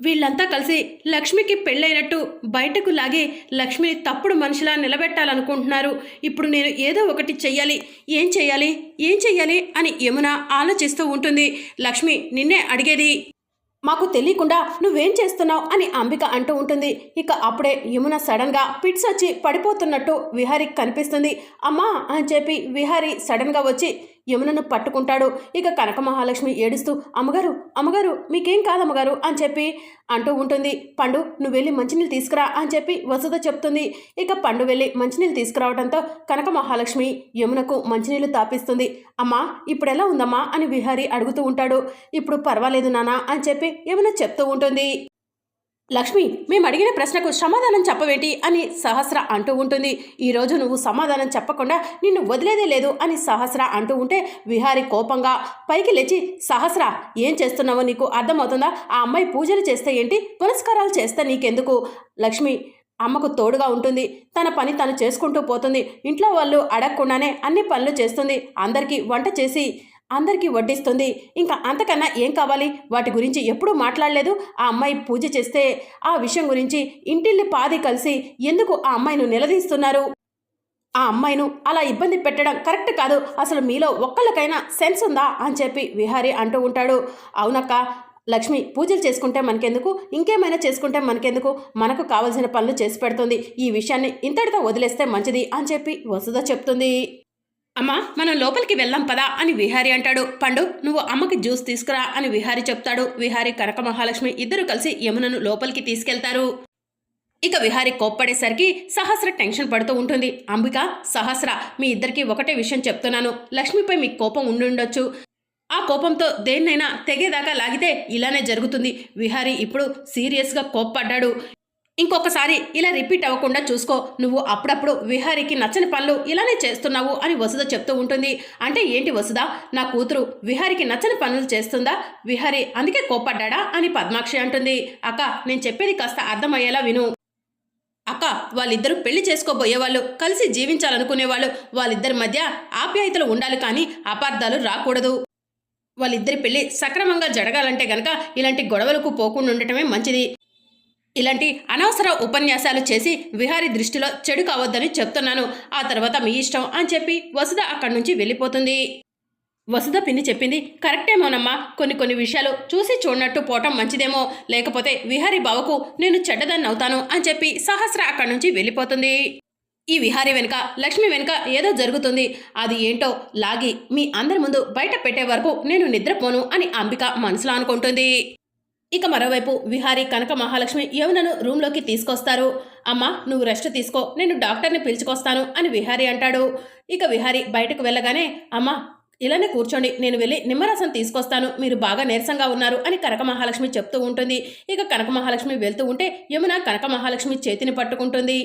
వీళ్ళంతా కలిసి లక్ష్మికి పెళ్ళైనట్టు బయటకు లాగి లక్ష్మిని తప్పుడు మనిషిలా నిలబెట్టాలనుకుంటున్నారు. ఇప్పుడు నేను ఏదో ఒకటి చెయ్యాలి. ఏం చెయ్యాలి? ఏం చెయ్యాలి? అని యమున ఆలోచిస్తూ ఉంటుంది. లక్ష్మి నిన్నే అడిగేది మాకు తెలియకుండా నువ్వేం చేస్తున్నావు? అని అంబిక అంటూ ఉంటుంది. ఇక అప్పుడే యమున సడన్గా పిట్స్ వచ్చి పడిపోతున్నట్టు విహారికి కనిపిస్తుంది. అమ్మా అని చెప్పి విహారి సడన్గా వచ్చి యమునను పట్టుకుంటాడు. ఇక కనక మహాలక్ష్మి ఏడుస్తూ అమ్మగారు అమ్మగారు మీకేం కాదమ్మగారు అని చెప్పి అంటూ ఉంటుంది. పండు నువ్వు వెళ్ళి మంచినీళ్ళు తీసుకురా అని చెప్పి వసుధ చెప్తుంది. ఇక పండు వెళ్ళి మంచినీళ్ళు తీసుకురావడంతో కనక మహాలక్ష్మి యమునకు మంచినీళ్ళు తాపిస్తుంది. అమ్మా ఇప్పుడు ఎలా ఉందమ్మా? అని విహారి అడుగుతూ ఉంటాడు. ఇప్పుడు పర్వాలేదు నానా అని చెప్పి యమున చెప్తూ ఉంటుంది. లక్ష్మి మేము అడిగిన ప్రశ్నకు సమాధానం చెప్పవేంటి? అని సహస్ర అంటూ ఉంటుంది. ఈరోజు నువ్వు సమాధానం చెప్పకుండా నిన్ను వదిలేదే లేదు అని సహస్ర అంటూ ఉంటే విహారి కోపంగా పైకి లేచి సహస్ర ఏం చేస్తున్నావో నీకు అర్థమవుతుందా? ఆ అమ్మాయి పూజలు చేస్తే ఏంటి? పురస్కారాలు చేస్తే నీకెందుకు? లక్ష్మి అమ్మకు తోడుగా ఉంటుంది. తన పని తను చేసుకుంటూ పోతుంది. ఇంట్లో వాళ్ళు అడగకుండానే అన్ని పనులు చేస్తుంది. అందరికీ వంట చేసి అందరికీ వడ్డిస్తుంది. ఇంకా అంతకన్నా ఏం కావాలి? వాటి గురించి ఎప్పుడూ మాట్లాడలేదు. ఆ అమ్మాయి పూజ చేస్తే ఆ విషయం గురించి ఇంటిల్లి పాది కలిసి ఎందుకు ఆ అమ్మాయిను నిలదీస్తున్నారు? ఆ అమ్మాయిను అలా ఇబ్బంది పెట్టడం కరెక్ట్ కాదు. అసలు మీలో ఒక్కళ్ళకైనా సెన్స్ ఉందా? అని చెప్పి విహారీ అంటూ ఉంటాడు. అవునక్క లక్ష్మి పూజలు చేసుకుంటే మనకెందుకు? ఇంకేమైనా చేసుకుంటే మనకెందుకు? మనకు కావలసిన పనులు చేసి పెడుతుంది. ఈ విషయాన్ని ఇంతటితో వదిలేస్తే మంచిది అని చెప్పి వసుధ చెప్తుంది. అమ్మా మనం లోపలికి వెళ్దాం పదా అని విహారి అంటాడు. పండు నువ్వు అమ్మకి జ్యూస్ తీసుకురా అని విహారి చెప్తాడు. విహారి కనక మహాలక్ష్మి ఇద్దరు కలిసి యమునను లోపలికి తీసుకెళ్తారు. ఇక విహారి కోప్పడేసరికి సహస్ర టెన్షన్ పడుతూ ఉంటుంది. అంబిక సహస్ర మీ ఇద్దరికి ఒకటే విషయం చెప్తున్నాను. లక్ష్మిపై మీకు కోపం ఉండుండొచ్చు. ఆ కోపంతో దేన్నైనా తెగేదాకా లాగితే ఇలానే జరుగుతుంది. విహారి ఇప్పుడు సీరియస్గా కోప్పడ్డాడు. ఇంకొకసారి ఇలా రిపీట్ అవ్వకుండా చూసుకో. నువ్వు అప్పుడప్పుడు విహారికి నచ్చని పనులు ఇలానే చేస్తున్నావు అని వసుధ చెప్తూ ఉంటుంది. అంటే ఏంటి వసుధ? నా కూతురు విహారికి నచ్చని పనులు చేస్తుందా? విహారి అందుకే కోపడ్డా అని పద్మాక్షి అంటుంది. అక్క నేను చెప్పేది కాస్త అర్థమయ్యేలా విను. అక్క వాళ్ళిద్దరూ పెళ్ళి చేసుకోబోయేవాళ్ళు కలిసి జీవించాలనుకునేవాళ్ళు. వాళ్ళిద్దరి మధ్య ఆప్యాయతలు ఉండాలి కానీ అపార్థాలు రాకూడదు. వాళ్ళిద్దరి పెళ్ళి సక్రమంగా జరగాలంటే గనక ఇలాంటి గొడవలకు పోకుండా ఉండటమే మంచిది. ఇలాంటి అనవసర ఉపన్యాసాలు చేసి విహారి దృష్టిలో చెడు కావద్దని చెప్తున్నాను. ఆ తర్వాత మీ ఇష్టం అని చెప్పి వసుధ అక్కడి నుంచి వెళ్ళిపోతుంది. వసుధ పిన్ని చెప్పింది కరెక్టేమోనమ్మా కొన్ని కొన్ని విషయాలు చూసి చూడనట్టు పోవటం మంచిదేమో. లేకపోతే విహారీ బావకు నేను చెడ్డదాన్ని అవుతాను అని చెప్పి సహస్ర అక్కడి నుంచి వెళ్ళిపోతుంది. ఈ విహారీ వెనుక లక్ష్మి వెనుక ఏదో జరుగుతుంది. అది ఏంటో లాగి మీ అందరి ముందు బయట పెట్టే వరకు నేను నిద్రపోను అని అంబిక మనసులో అనుకుంటుంది. ఇక మరోవైపు విహారీ కనక మహాలక్ష్మి యమునను రూమ్లోకి తీసుకొస్తారు. అమ్మ నువ్వు రెస్ట్ తీసుకో నేను డాక్టర్ని పిలుచుకొస్తాను అని విహారీ అంటాడు. ఇక విహారీ బయటకు వెళ్ళగానే అమ్మ ఇలానే కూర్చోండి నేను వెళ్ళి నిమ్మరసం తీసుకొస్తాను మీరు బాగా నీరసంగా ఉన్నారు అని కనక మహాలక్ష్మి చెప్తూ ఉంటుంది. ఇక కనక మహాలక్ష్మి వెళ్తూ ఉంటే యమున కనక మహాలక్ష్మి చేతిని పట్టుకుంటుంది.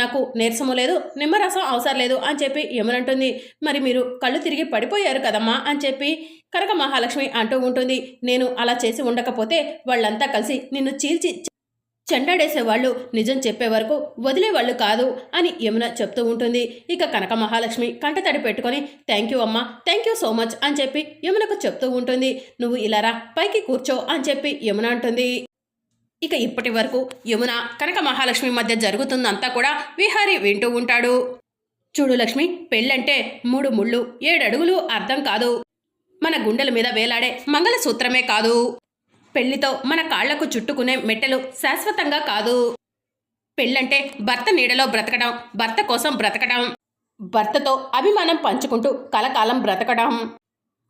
నాకు నీరసము లేదు నిమ్మరసం అవసరం లేదు అని చెప్పి యమునంటుంది మరి మీరు కళ్ళు తిరిగి పడిపోయారు కదమ్మా అని చెప్పి కనక మహాలక్ష్మి అంటూ ఉంటుంది. నేను అలా చేసి ఉండకపోతే వాళ్ళంతా కలిసి నిన్ను చీల్చి చెండాడేసేవాళ్ళు నిజం చెప్పే వరకు వదిలేవాళ్ళు కాదు అని యమున చెప్తూ ఉంటుంది. ఇక కనక మహాలక్ష్మి కంటతడి పెట్టుకొని థ్యాంక్ యూ అమ్మా థ్యాంక్ యూ సో మచ్ అని చెప్పి యమునకు చెప్తూ ఉంటుంది. నువ్వు ఇలారా పైకి కూర్చో అని చెప్పి యమున అంటుంది. ఇక ఇప్పటి వరకు యమున కనక మహాలక్ష్మి మధ్య జరుగుతుందంతా కూడా విహారి వింటూ ఉంటాడు. చూడు లక్ష్మి పెళ్ళంటే మూడు ముళ్ళు ఏడడుగులు అర్థం కాదు. మన గుండెల మీద వేలాడే మంగళసూత్రమే కాదు. పెళ్ళితో మన కాళ్ళకు చుట్టుకునే మెట్టెలు శాశ్వతంగా కాదు. పెళ్ళంటే భర్త నీడలో బ్రతకడం భర్త కోసం బ్రతకడం భర్తతో అభిమానం పంచుకుంటూ కలకాలం బ్రతకడం.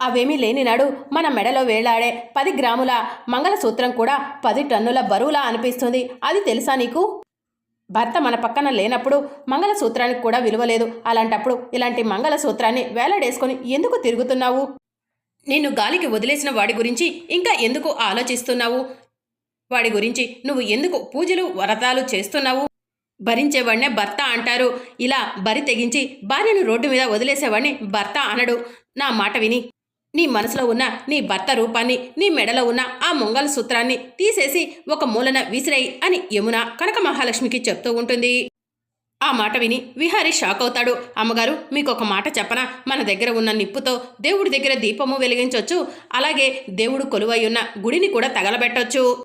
అవేమీ లేనినాడు మన మెడలో వేలాడే పది గ్రాముల మంగళసూత్రం కూడా పది టన్నుల బరువులా అనిపిస్తుంది. అది తెలుసా నీకు? భర్త మన పక్కన లేనప్పుడు మంగళసూత్రానికి కూడా విలువలేదు అలాంటప్పుడు ఇలాంటి మంగళసూత్రాన్ని వేలాడేసుకొని ఎందుకు తిరుగుతున్నావు? నిన్ను గాలికి వదిలేసిన వాడి గురించి ఇంకా ఎందుకు ఆలోచిస్తున్నావు? వాడి గురించి నువ్వు ఎందుకు పూజలు వ్రతాలు చేస్తున్నావు? భరించేవాడినే భర్త అంటారు. ఇలా బరి తెగించి భార్యను రోడ్డు మీద వదిలేసేవాడిని భర్త అనడు. నా మాట విని నీ మనసులో ఉన్న నీ భర్త రూపాన్ని నీ మెడలో ఉన్న ఆ మొంగల సూత్రాన్ని తీసేసి ఒక మూలన విసిరాయి అని యమున కనక మహాలక్ష్మికి చెప్తూ ఉంటుంది. ఆ మాట విని విహారీ షాక్ అవుతాడు. అమ్మగారు మీకు ఒక మాట చెప్పనా? మన దగ్గర ఉన్న నిప్పుతో దేవుడి దగ్గర దీపము వెలిగించవచ్చు అలాగే దేవుడు కొలువై ఉన్న గుడిని కూడా తగలబెట్టొచ్చు.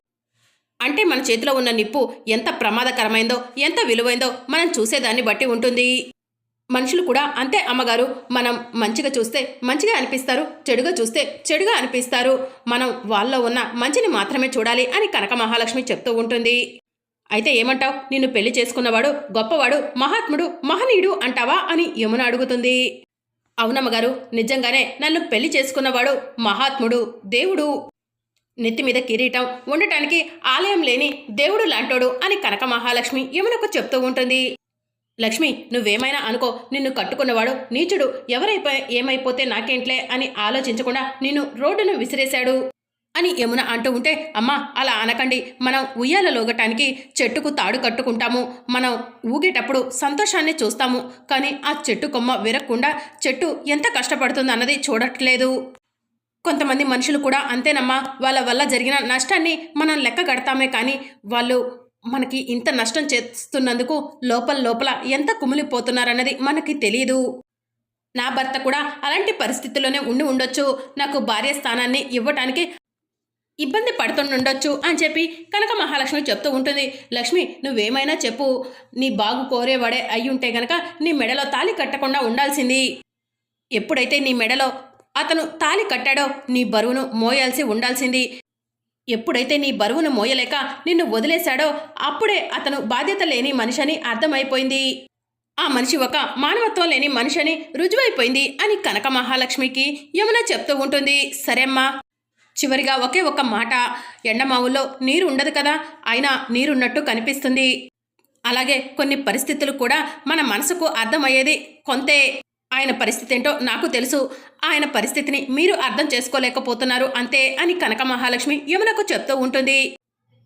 అంటే మన చేతిలో ఉన్న నిప్పు ఎంత ప్రమాదకరమైందో ఎంత విలువైందో మనం చూసేదాన్ని బట్టి ఉంటుంది. మనుషులు కూడా అంతే అమ్మగారు. మనం మంచిగా చూస్తే మంచిగా అనిపిస్తారు. చెడుగా చూస్తే చెడుగా అనిపిస్తారు. మనం వాళ్ళలో ఉన్న మంచిని మాత్రమే చూడాలి అని కనక మహాలక్ష్మి చెప్తూ ఉంటుంది. అయితే ఏమంటావు? నిన్ను పెళ్ళి చేసుకున్నవాడు గొప్పవాడు మహాత్ముడు మహనీయుడు అంటావా అని యమున అడుగుతుంది. అవునమ్మగారు నిజంగానే నన్ను పెళ్ళి చేసుకున్నవాడు మహాత్ముడు దేవుడు. నెత్తి మీద కిరీటం ఉండటానికి ఆలయం లేని దేవుడు లాంటోడు అని కనక మహాలక్ష్మి యమునకు చెప్తూ ఉంటుంది. లక్ష్మి నువ్వేమైనా అనుకో నిన్ను కట్టుకున్నవాడు నీచుడు ఎవరైపో ఏమైపోతే నాకేంట్లే అని ఆలోచించకుండా నిన్ను రోడ్డును విసిరేశాడు. అని యమున అంటూ ఉంటే అమ్మా అలా అనకండి. మనం ఉయ్యాల లోగటానికి చెట్టుకు తాడు కట్టుకుంటాము. మనం ఊగేటప్పుడు సంతోషాన్ని చూస్తాము. కానీ ఆ చెట్టు కొమ్మ విరక్కుండా చెట్టు ఎంత కష్టపడుతుంది అన్నది చూడట్లేదు. కొంతమంది మనుషులు కూడా అంతేనమ్మా. వాళ్ళ వల్ల జరిగిన నష్టాన్ని మనం లెక్క కడతామే కానీ వాళ్ళు మనకి ఇంత నష్టం చేస్తున్నందుకు లోపల లోపల ఎంత కుమిలిపోతున్నారన్నది మనకి తెలియదు నా భర్త కూడా అలాంటి పరిస్థితుల్లోనే ఉండి ఉండొచ్చు. నాకు భార్య స్థానాన్ని ఇవ్వటానికి ఇబ్బంది పడుతుండొచ్చు అని చెప్పి కనుక మహాలక్ష్మి చెప్తూ ఉంటుంది. లక్ష్మి నువ్వేమైనా చెప్పు. నీ బాగు కోరేవాడే అయి ఉంటే గనక నీ మెడలో తాళి కట్టకుండా ఉండాల్సింది. ఎప్పుడైతే నీ మెడలో అతను తాళి కట్టాడో నీ బరువును మోయాల్సి ఉండాల్సింది. ఎప్పుడైతే నీ బరువును మోయలేక నిన్ను వదిలేశాడో అప్పుడే అతను బాధ్యత లేని మనిషి అని అర్థమైపోయింది. ఆ మనిషి ఒక మానవత్వం లేని మనిషని రుజువైపోయింది అని కనక మహాలక్ష్మికి యమున చెప్తూ ఉంటుంది. సరేమ్మా చివరిగా ఒకే ఒక్క మాట ఎండమావుల్లో నీరు ఉండదు కదా అయినా నీరున్నట్టు కనిపిస్తుంది. అలాగే కొన్ని పరిస్థితులు కూడా మన మనసుకు అర్థమయ్యేది కొంతే. ఆయన పరిస్థితి ఏంటో నాకు తెలుసు. ఆయన పరిస్థితిని మీరు అర్థం చేసుకోలేకపోతున్నారు అంతే అని కనక మహాలక్ష్మి యమునకు చెప్తూ ఉంటుంది.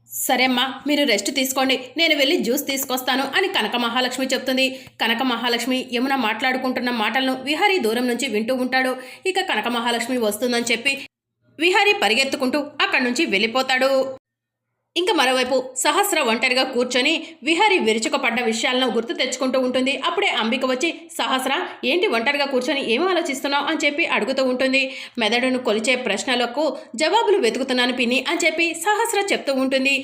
సరే అమ్మా మీరు రెస్ట్ తీసుకోండి. నేను వెళ్ళి జ్యూస్ తీసుకొస్తాను అని కనక మహాలక్ష్మి చెప్తుంది. కనక మహాలక్ష్మి యమున మాట్లాడుకుంటున్న మాటలను విహారీ దూరం నుంచి వింటూ ఉంటాడు. ఇక కనక మహాలక్ష్మి వస్తుందని చెప్పి విహారీ పరిగెత్తుకుంటూ అక్కడి నుంచి వెళ్ళిపోతాడు. ఇంకా మరోవైపు సహస్ర ఒంటరిగా కూర్చొని విహారి విరుచుకపడ్డ విషయాలను గుర్తు తెచ్చుకుంటూ ఉంటుంది. అప్పుడే అంబిక వచ్చి సహస్ర ఏంటి ఒంటరిగా కూర్చొని ఏం ఆలోచిస్తున్నావు? అని చెప్పి అడుగుతూ ఉంటుంది. మెదడును కొలిచే ప్రశ్నలకు జవాబులు వెతుకుతున్నాను పిన్ని అని చెప్పి సహస్ర చెప్తూ ఉంటుంది.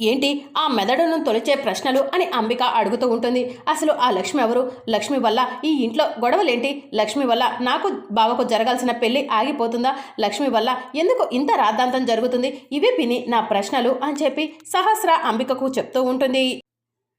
ఏంటి? ఆ మెదడును తొలిచే ప్రశ్నలు అని అంబిక అడుగుతూ ఉంటుంది. అసలు ఆ లక్ష్మి ఎవరు? లక్ష్మి వల్ల ఈ ఇంట్లో గొడవలేంటి? లక్ష్మి వల్ల నాకు బావకు జరగాల్సిన పెళ్ళి ఆగిపోతుందా? లక్ష్మి వల్ల ఎందుకు ఇంత రాద్ధాంతం జరుగుతుంది? ఇవే పిని నా ప్రశ్నలు అని చెప్పి సహస్ర అంబికకు చెప్తూ ఉంటుంది.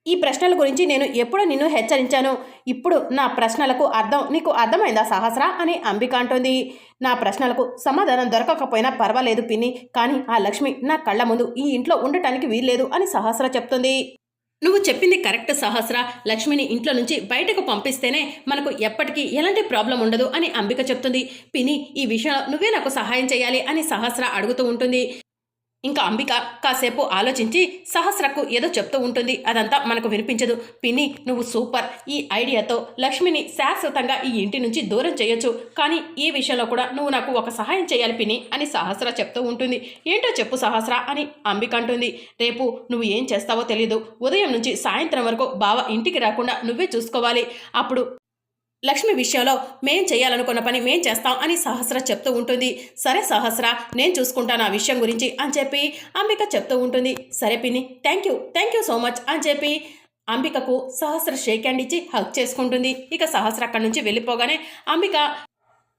ఈ ప్రశ్నల గురించి నేను ఎప్పుడు నిన్ను హెచ్చరించాను? ఇప్పుడు నా ప్రశ్నలకు అర్థం నీకు అర్థమైందా సహస్ర? అని అంబిక అంటుంది. నా ప్రశ్నలకు సమాధానం దొరకకపోయినా పర్వాలేదు పిన్ని కానీ ఆ లక్ష్మి నా కళ్ళ ముందు ఈ ఇంట్లో ఉండటానికి వీల్లేదు అని సహస్ర చెప్తుంది. నువ్వు చెప్పింది కరెక్ట్ సహస్ర. లక్ష్మిని ఇంట్లో నుంచి బయటకు పంపిస్తేనే మనకు ఎప్పటికీ ఎలాంటి ప్రాబ్లం ఉండదు అని అంబిక చెప్తుంది. పిని ఈ విషయంలో నువ్వే నాకు సహాయం చేయాలి అని సహస్ర అడుగుతూ ఉంటుంది. ఇంకా అంబిక కాసేపు ఆలోచించి సహస్రకు ఏదో చెప్తూ ఉంటుంది. అదంతా మనకు వినిపించదు. పిన్ని నువ్వు సూపర్. ఈ ఐడియాతో లక్ష్మిని శాశ్వతంగా ఈ ఇంటి నుంచి దూరం చేయొచ్చు. కానీ ఈ విషయంలో కూడా నువ్వు నాకు ఒక సహాయం చేయాలి పిన్ని అని సహస్ర చెప్తూ ఉంటుంది. ఏంటో చెప్పు సహస్ర అని అంబిక అంటుంది. రేపు నువ్వు ఏం చేస్తావో తెలియదు ఉదయం నుంచి సాయంత్రం వరకు బావ ఇంటికి రాకుండా నువ్వే చూసుకోవాలి. అప్పుడు లక్ష్మి విషయంలో మేం చేయాలనుకున్న పని మేం చేస్తాం అని సహస్ర చెప్తూ ఉంటుంది. సరే సహస్ర నేను చూసుకుంటాను ఆ విషయం గురించి అని చెప్పి అంబిక చెప్తూ ఉంటుంది. సరే పిన్ని thank you thank you so much అని చెప్పి అంబికకు సహస్ర షేక్ హ్యాండ్ ఇచ్చి హక్ చేసుకుంటుంది. ఇక సహస్ర అక్కడి నుంచి వెళ్ళిపోగానే అంబిక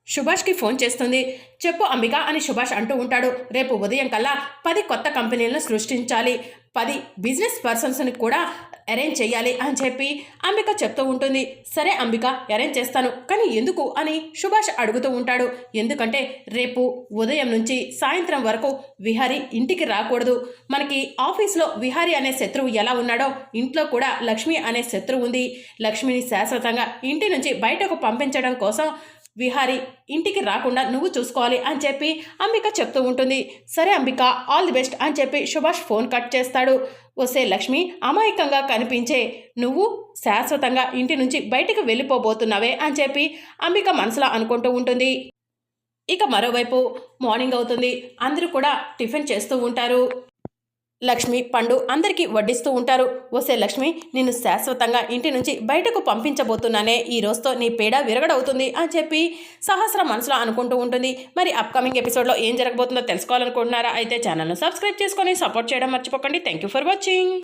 సుభాష్కి ఫోన్ చేస్తుంది. చెప్పు అంబిక అని సుభాష్ అంటూ ఉంటాడు. రేపు ఉదయం కల్లా పది కొత్త కంపెనీలను సృష్టించాలి. పది బిజినెస్ పర్సన్స్ని కూడా అరేంజ్ చేయాలి అని చెప్పి అంబిక చెప్తూ ఉంటుంది. సరే అంబిక అరేంజ్ చేస్తాను. కానీ ఎందుకు అని సుభాష్ అడుగుతూ ఉంటాడు. ఎందుకంటే రేపు ఉదయం నుంచి సాయంత్రం వరకు విహారీ ఇంటికి రాకూడదు. మనకి ఆఫీస్లో విహారీ అనే శత్రువు ఎలా ఉన్నాడో ఇంట్లో కూడా లక్ష్మి అనే శత్రువు ఉంది. లక్ష్మిని శాశ్వతంగా ఇంటి నుంచి బయటకు పంపించడం కోసం విహారి ఇంటికి రాకుండా నువ్వు చూసుకోవాలి అని చెప్పి అంబిక చెప్తూ ఉంటుంది. సరే అంబిక ఆల్ ది బెస్ట్ అని చెప్పి సుభాష్ ఫోన్ కట్ చేస్తాడు. వస్తే లక్ష్మి అమాయకంగా కనిపించే నువ్వు శాశ్వతంగా ఇంటి నుంచి బయటికి వెళ్ళిపోబోతున్నావే అని చెప్పి అంబిక మనసులో అనుకుంటూ ఉంటుంది. ఇక మరోవైపు మార్నింగ్ అవుతుంది. అందరూ కూడా టిఫిన్ చేస్తూ ఉంటారు. లక్ష్మి పండు అందరికీ వడ్డిస్తూ ఉంటారు. ఓసే లక్ష్మి నిన్ను శాశ్వతంగా ఇంటి నుంచి బయటకు పంపించబోతున్నానే. ఈ రోజుతో నీ పేడ విరగడవుతుంది అని చెప్పి సహస్ర మనసులో అనుకుంటూ ఉంటుంది. మరి అప్కమింగ్ ఎపిసోడ్లో ఏం జరగబోతుందో తెలుసుకోవాలనుకుంటున్నారా? అయితే ఛానల్ను సబ్స్క్రైబ్ చేసుకొని సపోర్ట్ చేయడం మర్చిపోకండి. Thank you for watching